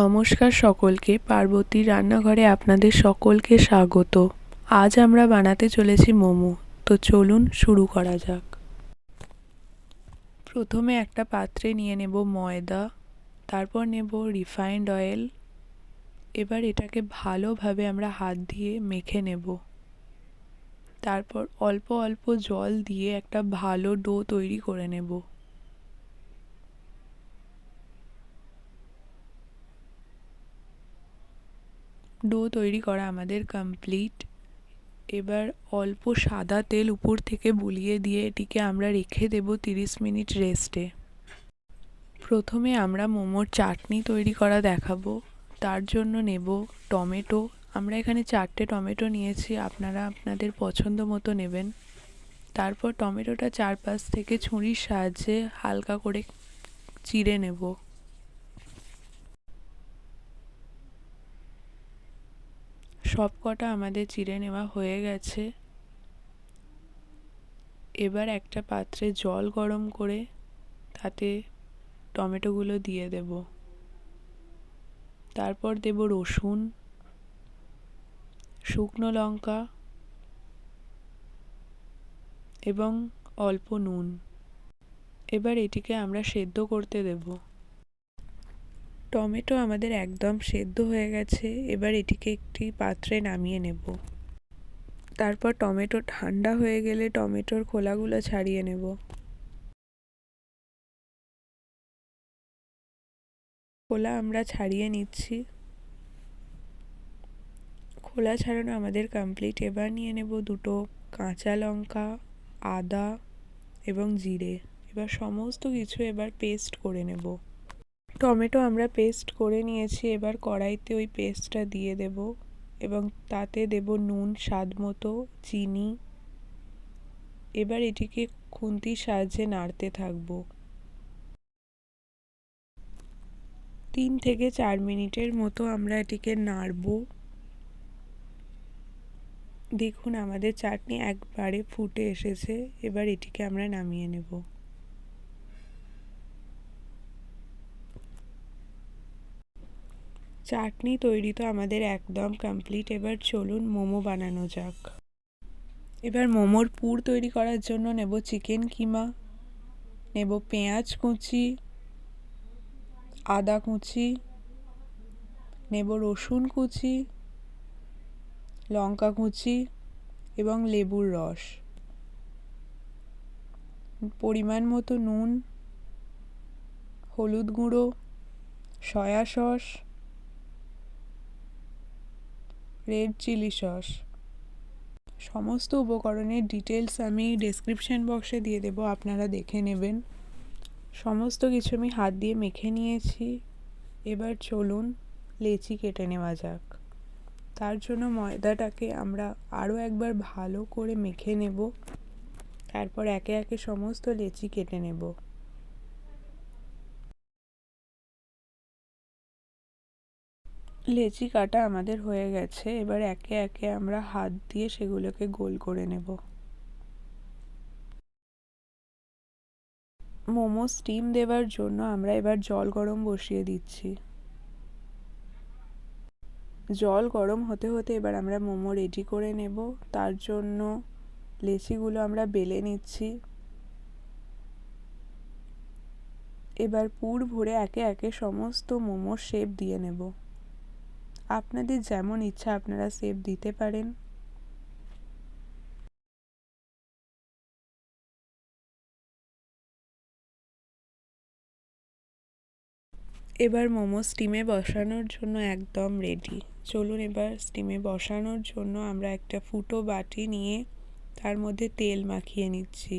নমস্কার সকলকে, পার্বতী রান্নাঘরে আপনাদের সকলকে স্বাগত। আজ আমরা বানাতে চলেছি মোমো। তো চলুন শুরু করা যাক। প্রথমে একটা পাত্রে নিয়ে নেব ময়দা, তারপর নেব রিফাইন্ড অয়েল। এবার এটাকে ভালোভাবে আমরা হাত দিয়ে মেখে নেব। তারপর অল্প অল্প জল দিয়ে একটা ভালো ডো তৈরি করে নেব। ডো তৈরি করা আমাদের কমপ্লিট এবার অল্প সাদা তেল উপর থেকে বুলিয়ে দিয়ে এটিকে আমরা রেখে দেব তিরিশ মিনিট রেস্টে প্রথমে আমরা মোমোর চাটনি তৈরি করা দেখাবো। তার জন্য নেব টমেটো। আমরা এখানে চারটে টমেটো নিয়েছি, আপনারা আপনাদের পছন্দ মতো নেবেন। তারপর টমেটোটা চারপাশ থেকে ছুরির সাহায্যে হালকা করে চিড়ে নেব। সব কটা আমাদের চিড়ে নেওয়া হয়ে গেছে। এবার একটা পাত্রে জল গরম করে তাতে টমেটোগুলো দিয়ে দেব। তারপর দেব রসুন, শুকনো লঙ্কা এবং অল্প নুন। এবার এটিকে আমরা সেদ্ধ করতে দেবো। টমেটো আমাদের একদম সেদ্ধ হয়ে গেছে, এবার এটিকে একটি পাত্রে নামিয়ে নেব। তারপর টমেটো ঠান্ডা হয়ে গেলে টমেটোর খোলাগুলো ছাড়িয়ে নেব। খোলা আমরা ছাড়িয়ে নিচ্ছি। খোলা ছাড়ানো আমাদের কমপ্লিট এবার নিয়ে নেব দুটো কাঁচা লঙ্কা, আদা এবং জিরে। এবার সমস্ত কিছু এবার পেস্ট করে নেব। টমেটো আমরা পেস্ট করে নিয়েছি, এবার কড়াইতে ওই পেস্টটা দিয়ে দেব এবং তাতে দেব নুন, স্বাদ মতো, চিনি। এবার এটিকে খুন্তির সাহায্যে নাড়তে থাকব। তিন থেকে চার মিনিটের মতো আমরা এটিকে নাড়ব। দেখুন, আমাদের চাটনি একবারে ফুটে এসেছে। এবার এটিকে আমরা নামিয়ে নেব। চাটনি তৈরি তো আমাদের একদম কমপ্লিট এবার চলুন মোমো বানানো যাক। এবার মোমোর পুর তৈরি করার জন্য নেব চিকেন কিমা, নেব পেঁয়াজ কুচি, আদা কুচি, নেব রসুন কুচি, লঙ্কা কুচি এবং লেবুর রস। পরিমাণ মতো নুন, হলুদ গুঁড়ো, soya sauce red chilli sauce সমস্ত উপকরণের ডিটেলস আমি ডেসক্রিপশন বক্সে দিয়ে দেবো, আপনারা দেখে নেবেন। সমস্ত কিছু আমি হাত দিয়ে মেখে নিয়েছি। এবার চলুন লেচি কেটে নেওয়া যাক। তার জন্য ময়দাটাকে আমরা আরও একবার ভালো করে মেখে নেব। তারপর একে একে সমস্ত লেচি কেটে নেব। লেচি কাটা আমাদের হয়ে গেছে, এবার একে একে আমরা হাত দিয়ে সেগুলোকে গোল করে নেব। মোমো স্টিম দেওয়ার জন্য আমরা এবার জল গরম বসিয়ে দিচ্ছি। জল গরম হতে হতে এবার আমরা মোমো রেডি করে নেব। তার জন্য লেচিগুলো আমরা বেলে নিচ্ছি। এবার পুর ভরে একে একে সমস্ত মোমোর শেপ দিয়ে নেব। আপনাদের যেমন ইচ্ছা আপনারা সেভ দিতে পারেন। এবার মোমো স্টিমে বসানোর জন্য একদম রেডি চলুন এবার স্টিমে বসানোর জন্য আমরা একটা ফুটো বাটি নিয়ে তার মধ্যে তেল মাখিয়ে নিচ্ছি।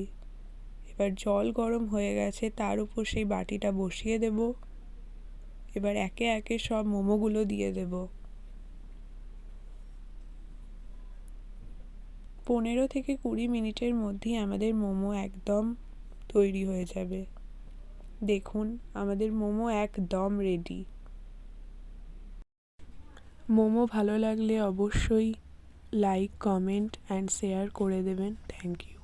এবার জল গরম হয়ে গেছে, তার উপর সেই বাটিটা বসিয়ে দেব। এবার একে একে সব মোমোগুলো দিয়ে দেব। পনেরো থেকে কুড়ি মিনিটের মধ্যেই আমাদের মোমো একদম তৈরি হয়ে যাবে। দেখুন, আমাদের মোমো একদম রেডি মোমো ভালো লাগলে অবশ্যই লাইক কমেন্ট অ্যান্ড শেয়ার করে দেবেন। Thank you